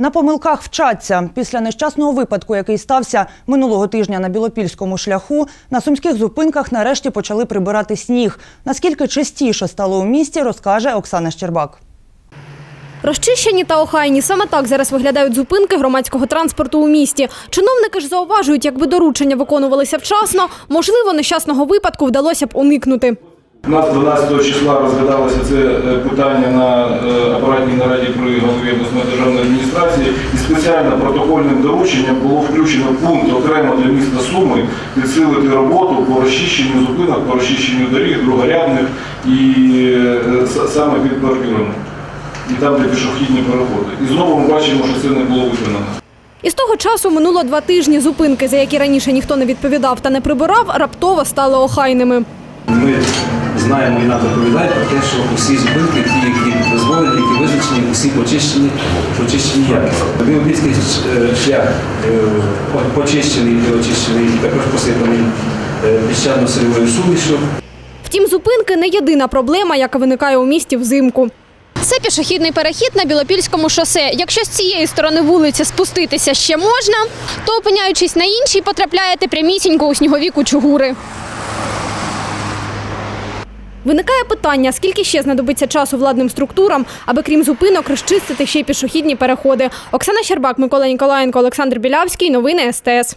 На помилках вчаться. Після нещасного випадку, який стався минулого тижня на білопільському шляху, на сумських зупинках нарешті почали прибирати сніг. Наскільки частіше стало у місті, розкаже Оксана Щербак. Розчищені та охайні саме так зараз виглядають зупинки громадського транспорту у місті. Чиновники ж зауважують, якби доручення виконувалися вчасно, можливо, нещасного випадку вдалося б уникнути. У нас 12 числа розглядалося це е, питання на е, апаратній нараді при голові обласної державної адміністрації і спеціально протокольним дорученням було включено пункт окремо для міста Суми підсилити роботу по розчищенню зупинок, по розчищенню доріг, другорядних і е, саме під бордюрами. І там, де пішохідні переходи. І знову ми бачимо, що це не було виконано. І з того часу минуло два тижні. Зупинки, за які раніше ніхто не відповідав та не прибирав, раптово стали охайними. Ми знаємо і нам доповідають про те, що усі зупинки, ті, які дозволені, які визначені, усі почищені, почищені якісно. Білопільський е, шлях е, почищений і очищений, також посипаний е, піщано-сильовою сумішю. Втім, зупинки не єдина проблема, яка виникає у місті взимку. Це пішохідний перехід на Білопільському шосе. Якщо з цієї сторони вулиці спуститися ще можна, то опиняючись на іншій, потрапляєте прямісінько у снігові кучугури. Виникає питання, скільки ще знадобиться часу владним структурам, аби крім зупинок розчистити ще й пішохідні переходи. Оксана Щербак, Микола Ніколаєнко, Олександр Білявський. Новини СТС.